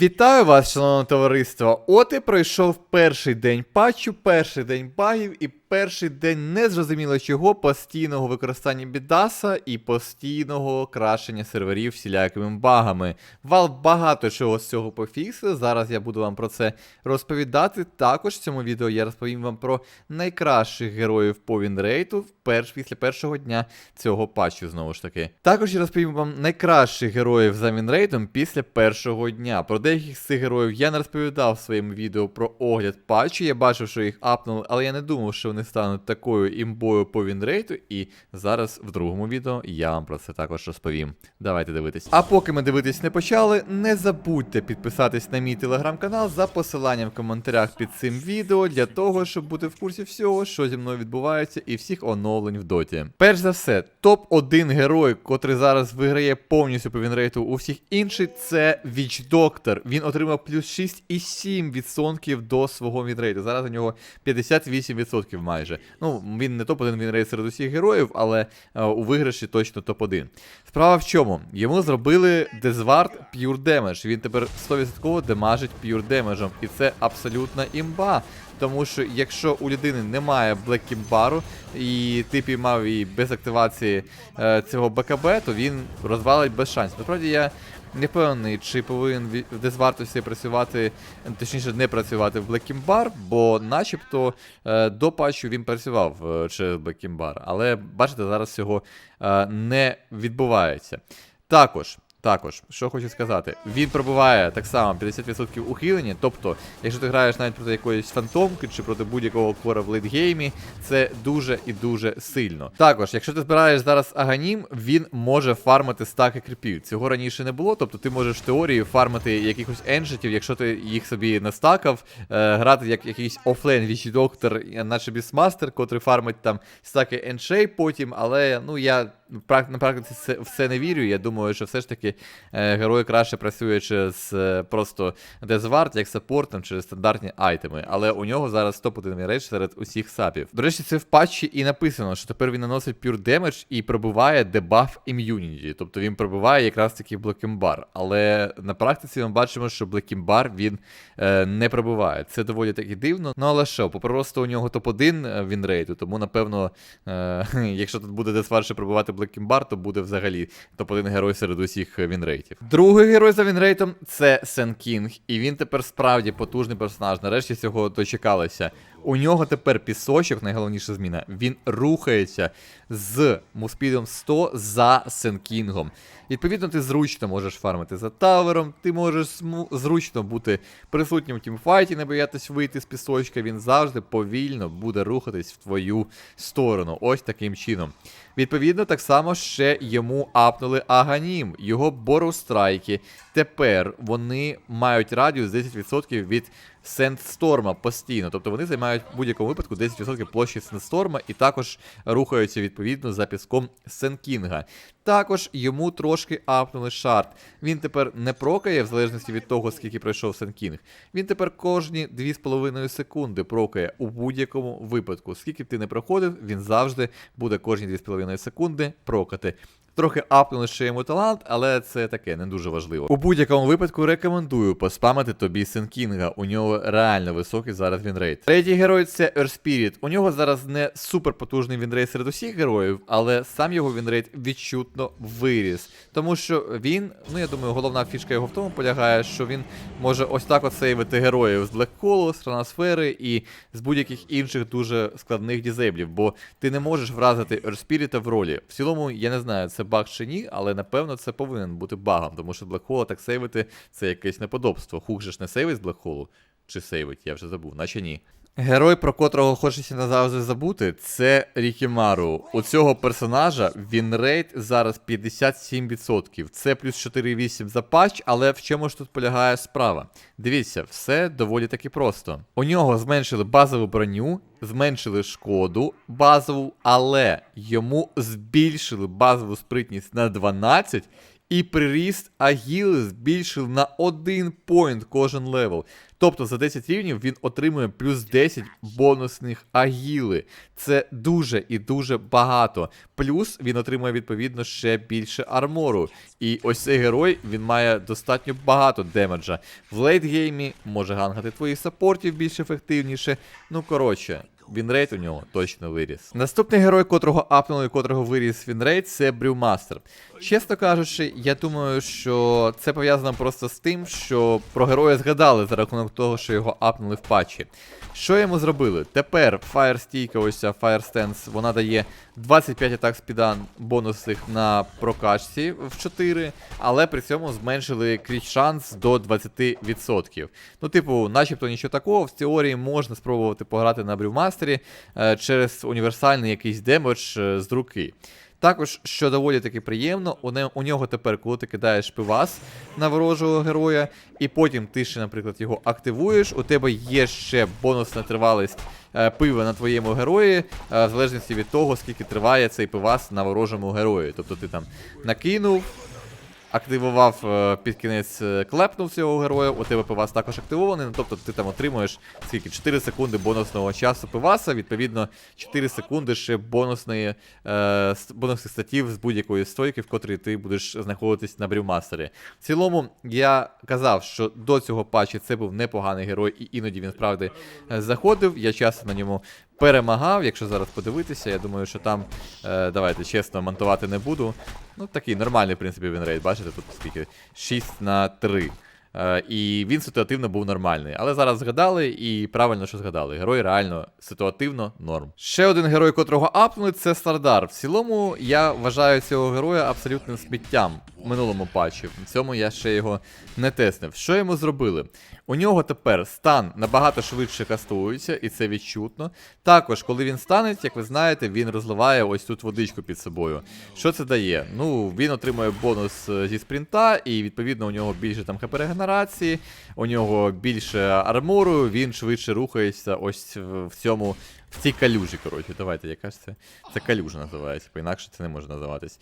Вітаю вас, шановне товариство! От і пройшов перший день патчу, перший день багів і перший день незрозуміло чого постійного використання бідаса і постійного крашення серверів всілякими багами. Valve багато чого з цього пофіксили. Зараз я буду вам про це розповідати. Також в цьому відео я розповім вам про найкращих героїв по вінрейту перш, після першого дня цього патчу, знову ж таки. Також я розповім вам найкращих героїв за вінрейтом після першого дня. Про деяких з цих героїв я не розповідав в своєму відео про огляд патчу. Я бачив, що їх апнули, але я не думав, що вони стануть такою імбою по вінрейту. І зараз в другому відео я вам про це також розповім. Давайте дивитись. А поки ми дивитись не почали, не забудьте підписатись на мій телеграм-канал за посиланням в коментарях під цим відео для того, щоб бути в курсі всього, що зі мною відбувається, і всіх оновлень в доті. Перш за все, топ-1 герой, котрий зараз виграє повністю по вінрейту у всіх інших, це Віч Доктор. Він отримав плюс 6,7% до свого вінрейту. Зараз у нього 58% майже. Ну, він не топ-1 вінрейт серед усіх героїв, але е, у виграші точно топ-1. Справа в чому? Йому зробили Дезвард Pure Damage. Він тепер 100% демажить Pure Damage. І це абсолютна імба. Тому що якщо у людини немає блеккімбару, і ти піймав її без активації е, цього БКБ, то він розвалить без шансів. Насправді я не впевнений, чи повинен в Дезвартусі працювати, точніше, не працювати в Блеккімбар, бо начебто е, до патчу він працював е, через Блеккімбар. Але бачите, зараз цього е, не відбувається. Також. Також, що хочу сказати, він пробуває так само 50% ухилення. Тобто, якщо ти граєш навіть проти якоїсь фантомки чи проти будь-якого кора в лейтгеймі, це дуже і дуже сильно. Також, якщо ти збираєш зараз аганім, він може фармити стаки кріпів. Цього раніше не було. Тобто ти можеш в теорії фармити якихось еншитів, якщо ти їх собі настакав, е, грати як якийсь офлейн вічі доктор, наче бісмастер, котрий фармить там стаки еншей потім, але ну я. На практиці це в це не вірю. Я думаю, що все ж таки е, герой краще працює через е, просто дезварт, як саппорт, там, через стандартні айтеми. Але у нього зараз топ-1 рейдж серед усіх сапів. До речі, це в патчі і написано, що тепер він наносить pure damage і пробиває дебаф immunity. Тобто він пробиває якраз таки блокімбар. Але на практиці ми бачимо, що блокімбар він е, не пробиває. Це доволі таки дивно. Ну але що, просто у нього топ-1 він рейту, тому напевно, е, якщо тут буде дезварт ще пробивати Блекімбар, то буде взагалі топ-1 герой серед усіх е, вінрейтів. Другий герой за вінрейтом це Сен Кінг, і він тепер справді потужний персонаж. Нарешті цього дочекалися. У нього тепер пісочок, найголовніша зміна. Він рухається з муспідом 100 за Сенкінгом. Відповідно, ти зручно можеш фармити за тавером, ти можеш зручно бути присутнім в тімфайті, не боятись вийти з пісочка. Він завжди повільно буде рухатись в твою сторону. Ось таким чином. Відповідно, так само ще йому апнули Аганім, його борустрайки. Тепер вони мають радіус 10% від Сендсторма постійно. Тобто вони займають в будь-якому випадку 10% площі Сендсторма і також рухаються відповідно за піском Сенкінга. Також йому трошки апнули шарт. Він тепер не прокає, в залежності від того, скільки пройшов Сенкінг. Він тепер кожні 2,5 секунди прокає у будь-якому випадку. Скільки б ти не проходив, він завжди буде кожні 2,5 секунди прокати. Трохи апнули ще йому талант, але це таке не дуже важливо. У будь-якому випадку рекомендую поспамити тобі Сенкінга. У нього реально високий зараз вінрейт. Третій герой це Ерспіріт. У нього зараз не супер потужний вінрейт серед усіх героїв, але сам його вінрейт відчутно виріс. Тому що він, ну я думаю, головна фішка його в тому полягає, що він може ось так от сейвити героїв з Блекколу, з Траносфери і з будь-яких інших дуже складних дізейблів, бо ти не можеш вразити Ерспіріта в ролі. В цілому, я не знаю, це баг чи ні, але напевно це повинен бути багом, тому що Блекхола так сейвити це якесь неподобство. Хук же ж не сейвить з Блекхолу. Чи сейвить, я вже забув, наче ні. Герой, про котрого хочеться назавжди забути, це Рікімару. У цього персонажа він рейд зараз 57%. Це плюс 4,8 за патч, але в чому ж тут полягає справа? Дивіться, все доволі таки просто. У нього зменшили базову броню, зменшили шкоду базову, але йому збільшили базову спритність на 12. І приріст агіли збільшив на 1 поінт кожен левел. Тобто за 10 рівнів він отримує плюс 10 бонусних агіли. Це дуже і дуже багато. Плюс він отримує відповідно ще більше армору. І ось цей герой він має достатньо багато демеджа. В лейтгеймі може гангати твоїх саппортів більш ефективніше. Ну коротше. Вінрейт у нього точно виріс. Наступний герой, котрого апнули, котрого виріс Вінрейт, це Брюмастер. Чесно кажучи, я думаю, що це пов'язано просто з тим, що про героя згадали за рахунок того, що його апнули в патчі. Що йому зробили? Тепер Fire стійка, ось ця Fire Stance, вона дає 25 атак спідан бонусних на прокачці в 4, але при цьому зменшили кріт шанс до 20%. Ну, типу, начебто нічого такого, в теорії можна спробувати пограти на брюмастері е, через універсальний якийсь демедж е, з руки. Також, що доволі таки приємно, у, не, у нього тепер, коли ти кидаєш пивас на ворожого героя, і потім ти ще, наприклад, його активуєш, у тебе є ще бонусна тривалість е, пива на твоєму герої, е, в залежності від того, скільки триває цей пивас на ворожому герої. Тобто ти там накинув, активував е, під кінець, е, клепнув цього героя, у тебе пивас також активований, ну, тобто ти там отримуєш скільки 4 секунди бонусного часу пиваса, відповідно 4 секунди ще бонусної, е, бонусних статів з будь-якої стойки, в котрій ти будеш знаходитись на брюмастері. В цілому, я казав, що до цього патчі це був непоганий герой, і іноді він справді е, заходив. Я часто на ньому перемагав. Якщо зараз подивитися, я думаю, що там, е, давайте чесно, монтувати не буду. Ну, такий нормальний, в принципі, він рейд. Бачите, тут скільки? 6 на 3. Е, і він ситуативно був нормальний. Але зараз згадали, і правильно, що згадали. Герой реально ситуативно норм. Ще один герой, котрого апнули, це Стардар. В цілому я вважаю цього героя абсолютним сміттям минулому патчі. В цьому я ще його не теснив. Що йому зробили? У нього тепер стан набагато швидше кастується, і це відчутно. Також, коли він стане, як ви знаєте, він розливає ось тут водичку під собою. Що це дає? Ну, він отримує бонус е, зі спринта, і відповідно у нього більше там хп регенерації, у нього більше армору, він швидше рухається ось в цьому. В цій калюжі, коротше, давайте, яка ж це? Це калюжа називається, бо інакше це не може називатись.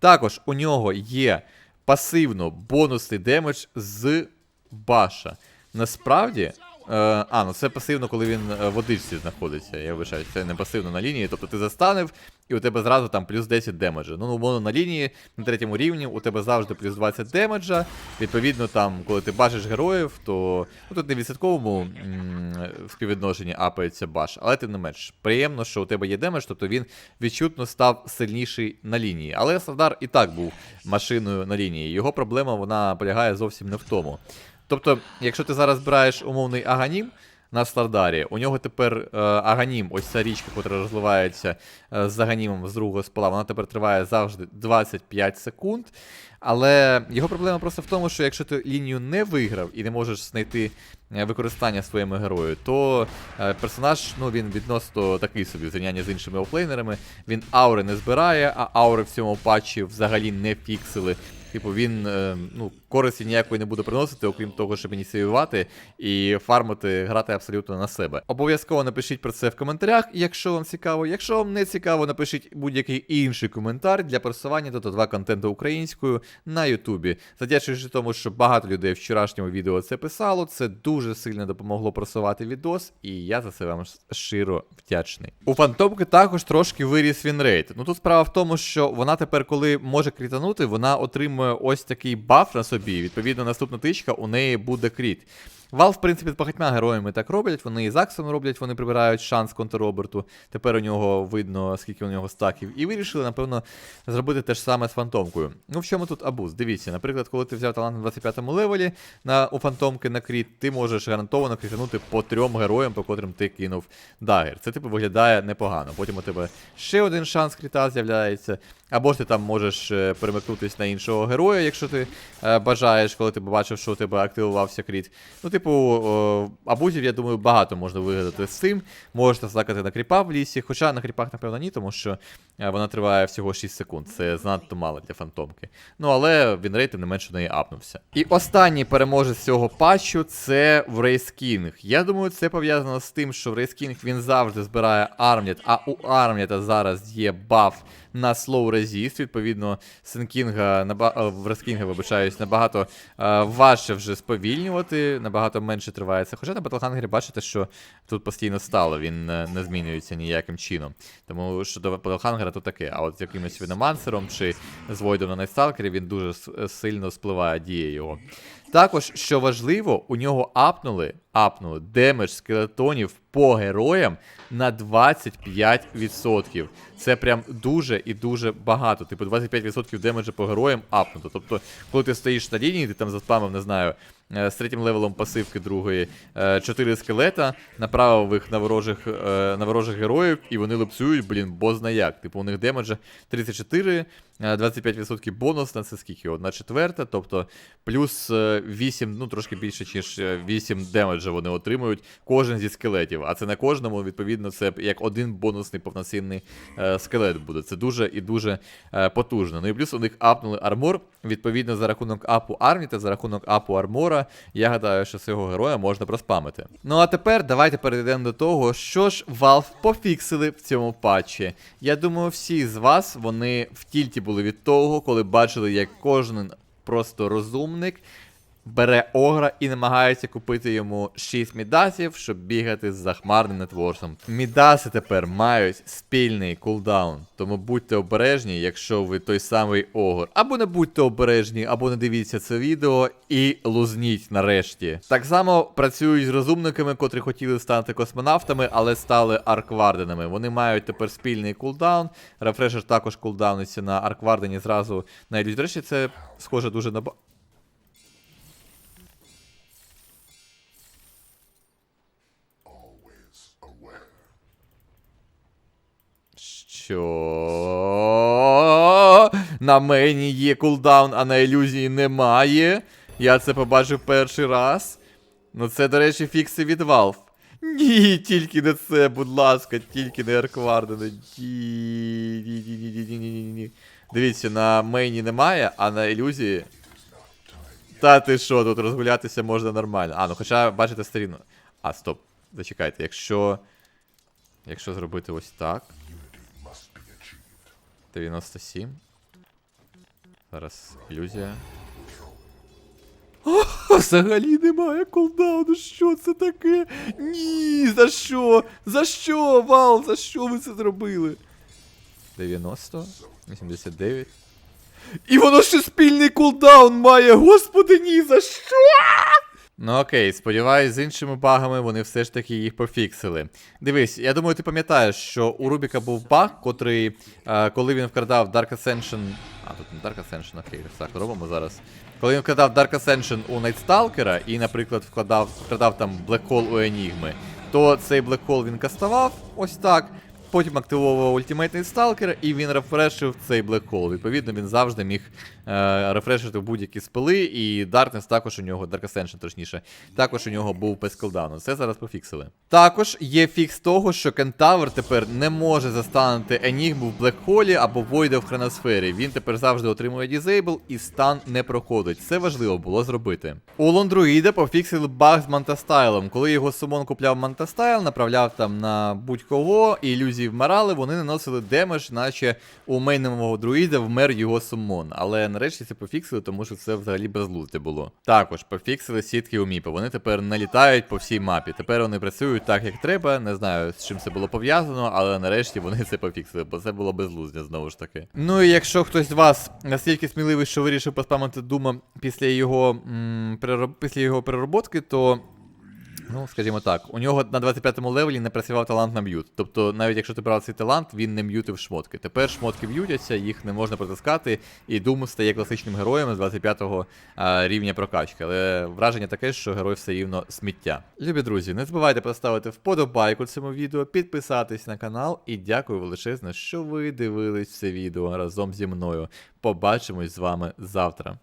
Також у нього є пасивно бонусний демедж з баша. Насправді. Е, а, ну це пасивно, коли він е, в водичці знаходиться. Я вважаю, це не пасивно на лінії. Тобто ти застанив, і у тебе зразу там плюс 10 демеджа. Ну, умовно, на лінії на третьому рівні у тебе завжди плюс 20 демеджа. Відповідно, там, коли ти бачиш героїв, то ну, тут не в відсотковому співвідношенні апається баш, але тим не менш, приємно, що у тебе є демедж, тобто він відчутно став сильніший на лінії. Але Сардар і так був машиною на лінії. Його проблема вона полягає зовсім не в тому. Тобто, якщо ти зараз збираєш умовний аганім на Стардарі, у нього тепер е, аганім, ось ця річка, яка розливається е, з аганімом з другого спала, вона тепер триває завжди 25 секунд. Але його проблема просто в тому, що якщо ти лінію не виграв і не можеш знайти е, використання своєму герою, то е, персонаж ну, він відносно такий собі в зрівнянні з іншими офлейнерами. Він аури не збирає, а аури в цьому патчі взагалі не фіксили. Типу, він е, ну, користі ніякої не буде приносити, окрім того, щоб ініціювати і фармити, грати абсолютно на себе. Обов'язково напишіть про це в коментарях, якщо вам цікаво. Якщо вам не цікаво, напишіть будь-який інший коментар для просування Dota 2 контенту українською на Ютубі. Задячуючи тому, що багато людей в вчорашньому відео це писало, це дуже сильно допомогло просувати відос, і я за це вам щиро вдячний. У фантомки також трошки виріс вінрейт. Ну тут справа в тому, що вона тепер, коли може крітанути, вона отримує ось такий баф на собі. Відповідно, наступна тичка у неї буде кріт. Вал, в принципі, з багатьма героями так роблять, вони і з роблять, вони прибирають шанс контр-Роберту. Тепер у нього видно, скільки у нього стаків. І вирішили, напевно, зробити те ж саме з фантомкою. Ну, в чому тут абуз? Дивіться, наприклад, коли ти взяв талант на 25-му левелі на, у фантомки на кріт, ти можеш гарантовано крітанути по трьом героям, по котрим ти кинув дагер. Це типу виглядає непогано. Потім у тебе ще один шанс кріта з'являється. Або ж ти там можеш е, перемикнутись на іншого героя, якщо ти е, бажаєш, коли ти побачив, що у тебе активувався кріт. Ну, типу, абузів, я думаю, багато можна вигадати з цим. Можеш насакати на кріпа в лісі, хоча на кріпах, напевно, ні, тому що е, вона триває всього 6 секунд. Це занадто мало для фантомки. Ну але він рейтинг не менше в неї апнувся. І останній переможець цього патчу це Врейс Кінг. Я думаю, це пов'язано з тим, що Врейс Кінг він завжди збирає армнет, а у армнета зараз є баф на slow resist. Відповідно, Сенкінга наба... е, в Рескінга, вибачаюсь, набагато е, важче вже сповільнювати, набагато менше тривається. Хоча на Батлхангері бачите, що тут постійно стало, він не змінюється ніяким чином. Тому що до Батлхангера то таке. А от з якимось Віномансером чи з Войдом на Найтсталкері він дуже сильно спливає дія його. Також, що важливо, у нього апнули, апнули демедж скелетонів по героям на 25%. Це прям дуже і дуже багато. Типу 25% демеджа по героям апнуто. Тобто, коли ти стоїш на лінії, ти там заспамив, не знаю, з третім левелом пасивки другої 4 скелета, направив їх на ворожих, е, на ворожих героїв, і вони липсують, блін, бозна як. Типу, у них демеджа 34, е, 25% бонус на це скільки? Одна четверта, тобто плюс е, 8, ну трошки більше, ніж е, 8 демеджа вони отримують кожен зі скелетів. А це на кожному, відповідно, це як один бонусний повноцінний е, скелет буде. Це дуже і дуже е, потужно. Ну і плюс у них апнули армор. Відповідно, за рахунок апу армії та за рахунок апу армора, я гадаю, що цього героя можна проспамити. Ну а тепер давайте перейдемо до того, що ж Valve пофіксили в цьому патчі. Я думаю, всі з вас вони в тільті були від того, коли бачили, як кожен просто розумник бере огра і намагається купити йому 6 мідасів, щоб бігати з захмарним нетворсом. Мідаси тепер мають спільний кулдаун, тому будьте обережні, якщо ви той самий огр. Або не будьте обережні, або не дивіться це відео і лузніть нарешті. Так само працюють з розумниками, котрі хотіли стати космонавтами, але стали аркварденами. Вони мають тепер спільний кулдаун. Рефрешер також кулдауниться на арквардені зразу. До речі, це схоже дуже на. Що? На мені є кулдаун, а на ілюзії немає. Я це побачив перший раз. Ну це, до речі, фікси від Valve. Ні, тільки не це, будь ласка, тільки не арквардене. Ні. Дивіться, на мейні немає, а на ілюзії. Та ти що, тут розгулятися можна нормально. А, ну хоча бачите сторіну. А, стоп. Зачекайте, якщо. Якщо зробити ось так. 97. Зараз ілюзія. О, взагалі немає кулдауну. Що це таке? Ні, за що? За що, Вал? За що ви це зробили? 90, 89. І воно ще спільний кулдаун має, господи, ні, за що? Ну окей, сподіваюсь, з іншими багами вони все ж таки їх пофіксили. Дивись, я думаю, ти пам'ятаєш, що у Рубіка був баг, котрий, е, коли він вкрадав Dark Ascension. А, тут не Dark Ascension, окей, так, робимо зараз. Коли він вкладав Dark Ascension у Найтсталкера і, наприклад, вкладав, вкрадав там Black Hole у Енігми, то цей Black Hole він кастував ось так. Потім активовував ультимейтний сталкер, і він рефрешив цей Hole. Відповідно, він завжди міг е, рефрешити будь-які спили, і Darkness також у нього, Dark Ascension точніше, також у нього був без колдауну. Це зараз пофіксили. Також є фікс того, що Кентавр тепер не може застанути Енігму в Hole або Войда в хроносфері. Він тепер завжди отримує дізейбл і стан не проходить. Це важливо було зробити. У Лондруїда пофіксили баг з Мантастайлом. Коли його сумон купляв Мантастайл, направляв там на будь-кого, і ілюзії вмирали, вони наносили демедж, наче у мейнового друїда вмер його сумон. Але нарешті це пофіксили, тому що це взагалі безглузде було. Також пофіксили сітки у Міпа. Вони тепер не літають по всій мапі. Тепер вони працюють так, як треба. Не знаю, з чим це було пов'язано, але нарешті вони це пофіксили, бо це було безглуздя знову ж таки. Ну і якщо хтось з вас настільки сміливий, що вирішив поспамити дума після його м, перероб... після його перероботки, то. Ну, скажімо так, у нього на 25-му левелі не працював талант на м'ют. Тобто, навіть якщо ти брав цей талант, він не м'ютив шмотки. Тепер шмотки м'ютяться, їх не можна протискати, і Doom стає класичним героєм з 25-го а, рівня прокачки. Але враження таке, що герой все рівно сміття. Любі друзі, не забувайте поставити вподобайку цьому відео, підписатись на канал і дякую величезно, що ви дивились це відео разом зі мною. Побачимось з вами завтра.